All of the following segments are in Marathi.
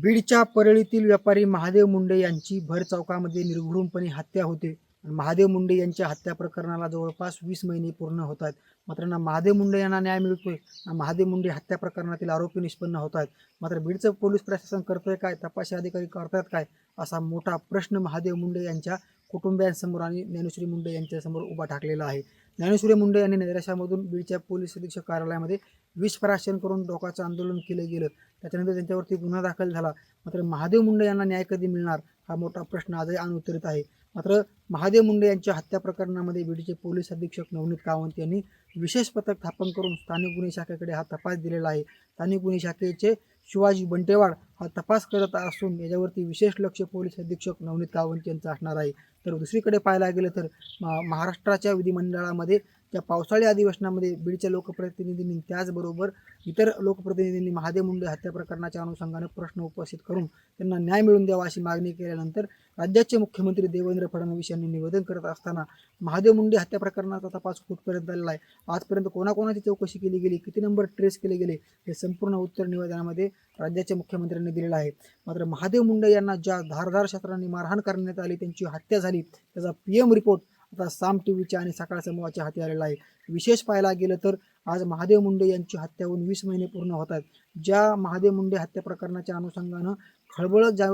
बीडच्या परळीतील व्यापारी महादेव मुंडे यांची भर चौकामध्ये निर्घृणपणे हत्या होते. महादेव मुंडे यांच्या हत्या प्रकरणाला जवळपास वीस महिने पूर्ण होत आहेत. मात्र ना महादेव मुंडे यांना न्याय मिळतोय ना महादेव मुंडे हत्या प्रकरणातील आरोपी निष्पन्न होत आहेत. मात्र बीडचं पोलीस प्रशासन करतोय काय तपासी अधिकारी करतात काय असा मोठा प्रश्न महादेव मुंडे यांच्या कुटुंबियांसमोर आणि ज्ञानेश्वरी मुंडे यांच्यासमोर उभा ठाकलेला आहे. ज्ञानेश्वरी मुंडे यांनी नैराश्यामधून बीडच्या पोलीस अधीक्षक कार्यालयामध्ये विषप्राशन करून डोकाचं आंदोलन केलं गेलं. त्याच्यानंतर त्यांच्यावरती गुन्हा दाखल झाला. मात्र महादेव मुंडे यांना न्याय कधी मिळणार हा मोठा प्रश्न आजही अनुत्तरित आहे. मात्र महादेव मुंडे यांच्या हत्या प्रकरणामध्ये बीडचे पोलीस अधीक्षक नवनीत कावंत यांनी विशेष पथक स्थापन करून स्थानिक गुन्हे शाखेकडे हा तपास दिलेला आहे. स्थानिक गुन्हे शाखेचे शिवाजी बंटेवाड हा तपास करत असून याच्यावरती विशेष लक्ष पोलीस अधीक्षक नवनीत कावंत यांचं असणार आहे. तर दुसरीकडे पाहायला गेलं तर महाराष्ट्राच्या विधिमंडळामध्ये त्या पावसाळी अधिवेशनामध्ये बीडच्या लोकप्रतिनिधींनी त्याचबरोबर इतर लोकप्रतिनिधींनी महादेव मुंडे हत्या प्रकरणाच्या अनुषंगाने प्रश्न उपस्थित करून त्यांना न्याय मिळवून द्यावा अशी मागणी केल्यानंतर राज्याचे मुख्यमंत्री देवेंद्र फडणवीस यांनी निवेदन करत असताना महादेव मुंडे हत्या प्रकरणाचा तपास कुठपर्यंत आलेला आहे? आजपर्यंत कोणाकोणाची चौकशी केली गेली? किती नंबर ट्रेस केले गेले? हे संपूर्ण उत्तर निवेदनामध्ये राज्याच्या मुख्यमंत्र्यांनी दिलेला आहे. मात्र महादेव मुंडे यांना ज्या धारधार शस्त्रांनी मारहाण करण्यात आली त्यांची हत्या झाली त्याचा पी एम रिपोर्ट आता साम टी व्हीच्या आणि सकाळ समूहाच्या हाती आलेला आहे. विशेष पाहायला गेलं तर आज महादेव मुंडे यांची हत्या होऊन वीस महिने पूर्ण होत आहेत. ज्या महादेव मुंडे हत्या प्रकरणाच्या अनुषंगानं खळबळ जा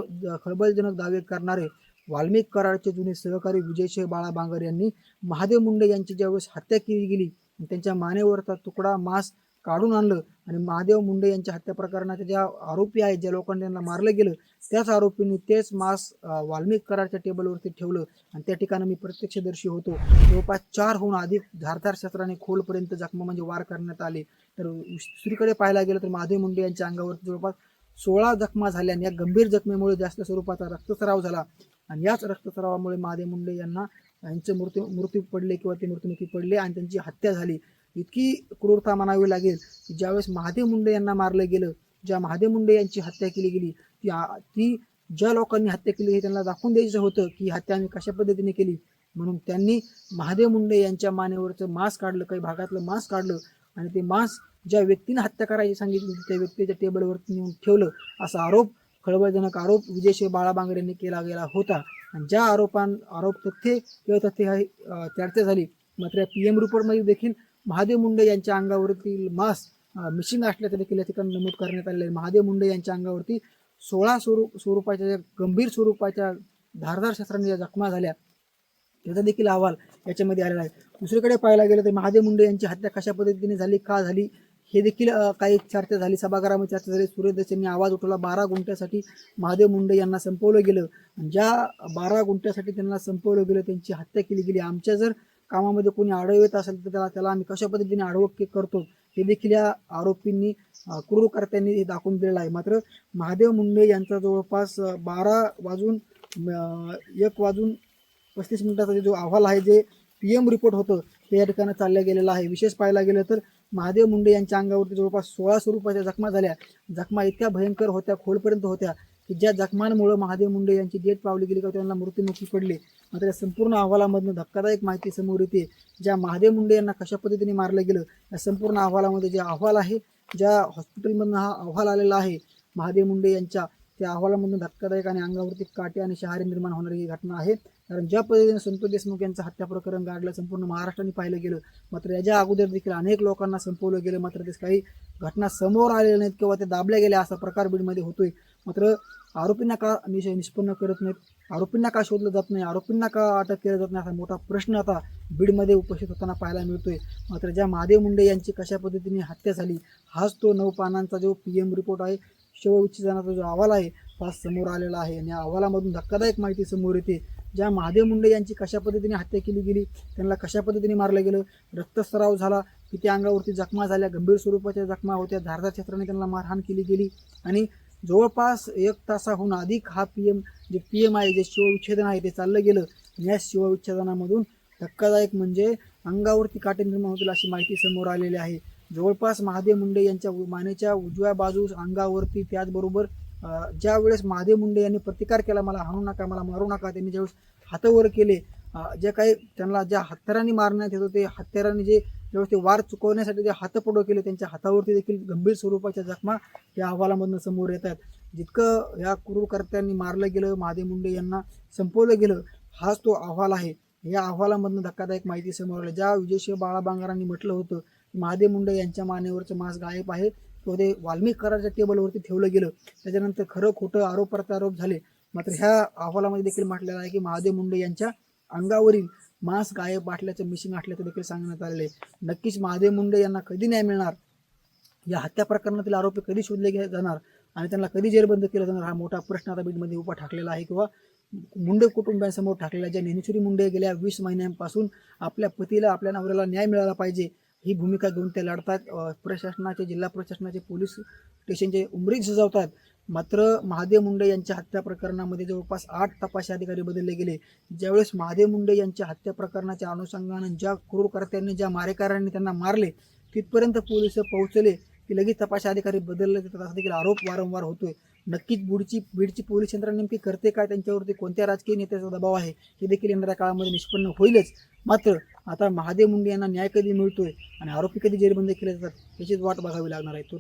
खळबळजनक दावे करणारे वाल्मिक कराडचे जुने सहकारी विजयशे बाळा बांगर यांनी महादेव मुंडे यांची ज्यावेळेस हत्या केली गेली त्यांच्या मानेवरचा तुकडा मांस काढून आणलं. आणि महादेव मुंडे यांच्या हत्या प्रकरणाचे ज्या आरोपी आहेत ज्या लोकांनी त्यांना मारलं गेलं त्याच आरोपींनी तेच मास वाल्मिक करारच्या टेबलवरती ठेवलं. आणि त्या ठिकाणी मी प्रत्यक्षदर्शी होतो. जवळपास चार होऊन अधिक धारधार शस्त्राने खोलपर्यंत जखमा म्हणजे वार करण्यात आले. तर दुसरीकडे पाहायला गेलं तर महादेव मुंडे यांच्या अंगावरती जवळपास सोळा जखमा झाल्या आणि या गंभीर जखमेमुळे जास्त स्वरूपाचा रक्तस्राव झाला. आणि याच रक्तस्रावामुळे महादेव मुंडे यांना यांचे मृत्यू मृत्यू पडले किंवा ते मृत्युमुखी पडले आणि त्यांची हत्या झाली. इतकी क्रूरता म्हणावी लागेल की ज्यावेळेस महादेव मुंडे यांना मारलं गेलं ज्या महादेव मुंडे यांची हत्या केली गेली ती ती ज्या लोकांनी हत्या केली हे त्यांना दाखवून द्यायचं होतं की हत्या आम्ही कशा पद्धतीने केली. म्हणून त्यांनी महादेव मुंडे यांच्या मानेवरचं मांस काढलं काही भागातलं मांस काढलं आणि ते मांस ज्या व्यक्तीने हत्या करायची सांगितली त्या व्यक्तीच्या टेबलवरती नेऊन ठेवलं. असा आरोप खळबळजनक आरोप विजयशिव बाळा बांगर यांनी केला गेला होता. आणि ज्या आरोपां आरोप तथ्य किंवा तथ्य हे चर्चा झाली. मात्र पी एम रिपोर्टमध्ये देखील महादेव मुंडे यांच्या अंगावरील मास मिशिंग असल्याचं देखील या ठिकाणी नमूद करण्यात आलेलं आहे. महादेव मुंडे यांच्या अंगावरती सोळा स्वरूप स्वरूपाच्या ज्या गंभीर स्वरूपाच्या धारधार शस्त्रांनी ज्या जखमा झाल्या त्याचा देखील अहवाल याच्यामध्ये आलेला आहे. दुसरीकडे पाहायला गेलं तर महादेव मुंडे यांची हत्या कशा पद्धतीने झाली का झाली हे देखील काही चर्चा झाली. सभागृहामध्ये चर्चा झाली. सूर्यदस यांनी आवाज उठवला. बारा गुंठ्यासाठी महादेव मुंडे यांना संपवलं गेलं. ज्या बारा गुंठ्यासाठी त्यांना संपवलं गेलं त्यांची हत्या केली गेली. आमच्या जर कामामध्ये कोणी आढळ येत असेल तर त्याला त्याला आम्ही कशा पद्धतीने आढळ करतो हे देखील या आरोपींनी क्रूरकर्त्यांनी हे दाखवून दिलेलं आहे. मात्र महादेव मुंडे यांचा जवळपास बारा वाजून एक वाजून पस्तीस मिनिटाचा जे जो अहवाल आहे जे पी एम रिपोर्ट होतं ते या ठिकाणी चाललं गेलेलं आहे. विशेष पाहायला गेलं तर महादेव मुंडे यांच्या अंगावरती जवळपास सोळा स्वरूपाच्या जखमा झाल्या. जखमा इतक्या भयंकर होत्या खोलपर्यंत होत्या. की ज्या जखमांमुळे महादेव मुंडे यांची डेट पावली गेली का त्यांना मृत्युमुखी पडले मात्र या संपूर्ण अहवालामधनं धक्कादायक माहिती समोर येते. ज्या महादेव मुंडे यांना कशा पद्धतीने मारलं गेलं या संपूर्ण अहवालामध्ये जे अहवाल आहे ज्या हॉस्पिटलमधनं हा अहवाल आलेला आहे महादेव मुंडे यांच्या त्या अहवालामधून धक्कादायक आणि अंगावरती काटे आणि शहारे निर्माण होणारी ही घटना आहे. कारण ज्या पद्धतीने संतोष देशमुख यांचं हत्या प्रकरण गाडलं संपूर्ण महाराष्ट्राने पाहिलं गेलं मात्र याच्या अगोदर देखील अनेक लोकांना संपवलं गेलं मात्र ते काही घटना समोर आलेल्या नाहीत किंवा ते दाबल्या गेल्या असा प्रकार बीडमध्ये होतोय. मात्र आरोपींना का निश निष्पन्न करत नाहीत? आरोपींना का शोधलं जात नाही? आरोपींना का अटक केलं जात नाही? असा मोठा प्रश्न आता बीडमध्ये उपस्थित होताना पाहायला मिळतोय. मात्र ज्या महादेव मुंडे यांची कशा पद्धतीने हत्या झाली हाच तो नऊ पानांचा जो पी एम रिपोर्ट आहे शवविच्छेदनाचा जो अहवाल आहे हा समोर आलेला आहे. आणि या अहवालामधून धक्कादायक माहिती समोर येते. ज्या महादेव मुंडे यांची कशा पद्धतीने हत्या केली गेली त्यांना कशा पद्धतीने मारलं गेलं रक्तस्राव झाला किती अंगावरती जखमा झाल्या गंभीर स्वरूपाच्या जखमा होत्या धारदार क्षेत्राने त्यांना मारहाण केली गेली. आणि जवळपास एक तासाहून अधिक हा पी एम जे पी एम आहे जे शिवविच्छेदन आहे ते चाललं गेलं. या शिवविच्छेदनामधून धक्कादायक म्हणजे अंगावरती काटे निर्माण होतील अशी माहिती समोर आलेली आहे. जवळपास महादेव मुंडे यांच्या उ- मानेच्या उजव्या बाजूस अंगावरती त्याचबरोबर ज्या वेळेस महादेव मुंडे यांनी प्रतिकार केला मला हाणू नका मला मारू नका त्यांनी ज्यावेळेस हातावर केले जे काही त्यांना ज्या हत्यारांनी मारण्यात येत होते हत्यारांनी जे ज्यावेळेस ते वार चुकवण्यासाठी जे हातपडो केले त्यांच्या हातावरती देखील गंभीर स्वरूपाच्या जखमा या अहवालामधून समोर येत आहेत. जितकं या क्रूरकर्त्यांनी मारलं गेलं महादेव मुंडे यांना संपवलं गेलं हाच तो अहवाल आहे. या अहवालामधनं धक्कादायक माहिती समोर आली. ज्या विजयशिव बाळा बांगरांनी म्हटलं होतं महादेव मुंडे यांच्या मानेवरचं मांस गायब आहे. तो ते वाल्मिक करारच्या टेबलवरती ठेवलं गेलं. त्याच्यानंतर खरं खोटं आरोप प्रत्यारोप झाले. मात्र ह्या अहवालामध्ये देखील म्हटलेलं आहे की महादेव मुंडे यांच्या अंगावरील मांस गायब बाटल्याचं मिशिंग असल्याचं देखील सांगण्यात आलेलं आहे. नक्कीच महादेव मुंडे यांना कधी न्याय मिळणार? या हत्या प्रकरणातील आरोपी कधी शोधले जाणार? आणि त्यांना कधी जेरबंद केलं जाणार? हा मोठा प्रश्न आता बीडमध्ये उभा ठाकलेला आहे किंवा मुंडे कुटुंबियांसमोर ठाकलेला आहे. ज्या ज्ञानेश्वरी मुंडे गेल्या वीस महिन्यांपासून आपल्या पतीला आपल्या नवऱ्याला न्याय मिळाला पाहिजे. ही भूमिका घेऊन ते लढतात. प्रशासनाचे जिल्हा प्रशासनाचे पोलीस स्टेशनचे उमरी सजावतात. मात्र महादेव मुंडे यांच्या हत्या प्रकरणामध्ये जवळपास आठ तपासी अधिकारी बदलले गेले. ज्यावेळेस महादेव मुंडे यांच्या हत्या प्रकरणाच्या अनुषंगानं ज्या क्रूरकर्त्यांनी ज्या मारेकऱ्यांनी त्यांना मारले तिथपर्यंत पोलीस पोहोचले की लगेच तपासी अधिकारी बदलले जातात असा देखील आरोप वारंवार होतोय. नक्कीच बीडची बीडची पोलीस यंत्रणा नेमकी करते काय? त्यांच्यावरती कोणत्या राजकीय नेत्याचा दबाव आहे? हे देखील येणाऱ्या काळामध्ये निष्पन्न होईलच. मात्र आता महादेव मुंडे यांना न्याय कधी मिळतोय? आणि आरोपी कधी जेरबंद केले जातात? याचीच वाट बघावी लागणार आहे. तो